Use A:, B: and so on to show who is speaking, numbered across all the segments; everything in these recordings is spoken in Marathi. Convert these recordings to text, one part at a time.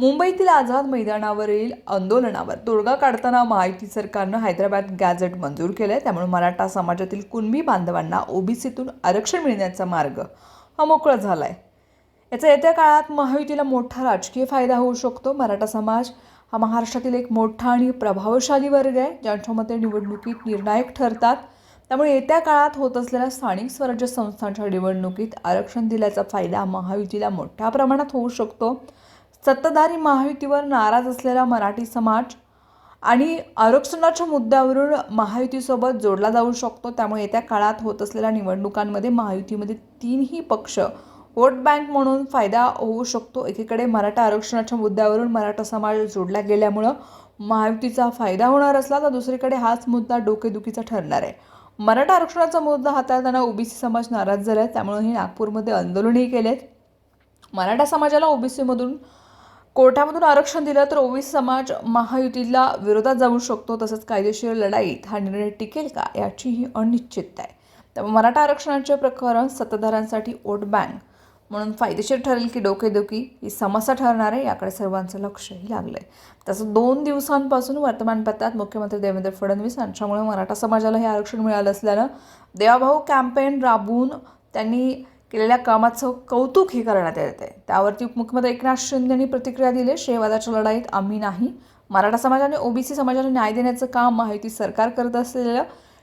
A: मुंबईतील आझाद मैदानावरील आंदोलनावर तोडगा काढताना महायुती सरकारनं हैदराबाद गॅझेट मंजूर केलं आहे त्यामुळे मराठा समाजातील कुणबी बांधवांना ओबीसीतून आरक्षण मिळण्याचा मार्ग हा मोकळा झाला आहे याचा येत्या काळात महायुतीला मोठा राजकीय फायदा होऊ शकतो. मराठा समाज हा महाराष्ट्रातील एक मोठा आणि प्रभावशाली वर्ग आहे. ज्यांच्या मते निवडणुकीत निर्णायक ठरतात. त्यामुळे येत्या काळात होत असलेल्या स्थानिक स्वराज्य संस्थांच्या निवडणुकीत आरक्षण दिल्याचा फायदा महायुतीला मोठ्या प्रमाणात होऊ शकतो. सत्ताधारी महायुतीवर नाराज असलेला मराठी समाज आणि आरक्षणाच्या मुद्द्यावरून महायुतीसोबत जोडला जाऊ शकतो. त्यामुळे येत्या काळात होत असलेल्या निवडणुकांमध्ये महायुतीमध्ये तीनही पक्ष वोट बँक म्हणून फायदा होऊ शकतो. एकीकडे मराठा आरक्षणाच्या मुद्द्यावरून मराठा समाज जोडला गेल्यामुळं महायुतीचा फायदा होणार असला तर दुसरीकडे हाच मुद्दा डोकेदुखीचा ठरणार आहे. मराठा आरक्षणाचा मुद्दा हाताळताना ओबीसी समाज नाराज झाला आहे त्यामुळे नागपूरमध्ये आंदोलनही केलेत. मराठा समाजाला ओबीसीमधून कोर्टामधून आरक्षण दिलं तर ओबीसी समाज महायुतीला विरोधात जाऊ शकतो तसंच कायदेशीर लढाईत हा निर्णय टिकेल का याचीही अनिश्चितता आहे. त्यामुळे मराठा आरक्षणाचे प्रकरण सत्ताधाऱ्यांसाठी वोट बँक म्हणून फायदेशीर ठरेल की डोकेदुखी ही समस्या ठरणार आहे याकडे सर्वांचं लक्षही लागलं आहे तसं दोन दिवसांपासून वर्तमानपत्रात मुख्यमंत्री देवेंद्र फडणवीस यांच्यामुळे मराठा समाजाला हे आरक्षण मिळालं असल्यानं देवाभाऊ कॅम्पेन राबवून त्यांनी केलेल्या कामाचं कौतुक हे करण्यात येत आहे. त्यावरती उपमुख्यमंत्री एकनाथ शिंदे यांनी प्रतिक्रिया दिली शेवादाच्या लढाईत आम्ही नाही. मराठा समाजाने ओबीसी समाजाला न्याय देण्याचं काम महायुती सरकार करत असलेलं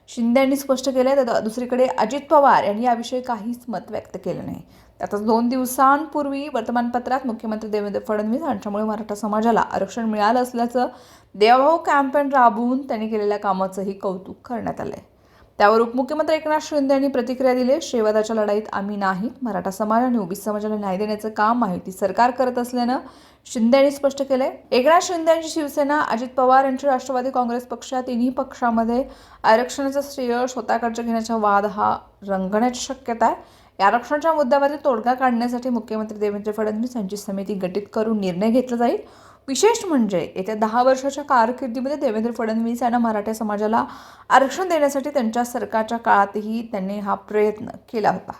A: शिंदे यांनी स्पष्ट केलं आहे तर दुसरीकडे अजित पवार यांनी याविषयी काहीच मत व्यक्त केलं नाही. त्यातच दोन दिवसांपूर्वी वर्तमानपत्रात मुख्यमंत्री देवेंद्र फडणवीस यांच्यामुळे मराठा समाजाला आरक्षण मिळालं असल्याचं देवभाऊ कॅम्पेन राबवून त्यांनी केलेल्या कामाचंही कौतुक करण्यात आलं आहे त्यावर उपमुख्यमंत्री एकनाथ शिंदे यांनी प्रतिक्रिया दिली शेवादाच्या लढाईत आम्ही नाही. मराठा समाज आणि ओबीसी समाजाला न्याय देण्याचं काम माहिती सरकार करत असल्यानं शिंदे यांनी स्पष्ट केलंय. एकनाथ शिंदे यांची शिवसेना अजित पवार यांची राष्ट्रवादी काँग्रेस पक्ष या तिन्ही पक्षामध्ये आरक्षणाचं श्रेय स्वतःकडचं घेण्याचा वाद हा रंगण्याची शक्यता आहे. या आरक्षणाच्या मुद्द्यावरती तोडगा काढण्यासाठी मुख्यमंत्री देवेंद्र फडणवीस यांची समिती गठीत करून निर्णय घेतला जाईल. विशेष म्हणजे येत्या दहा वर्षाच्या कारकिर्दीमध्ये देवेंद्र फडणवीस यांना मराठा समाजाला आरक्षण देण्यासाठी त्यांच्या सरकारच्या काळातही त्यांनी हा प्रयत्न केला होता.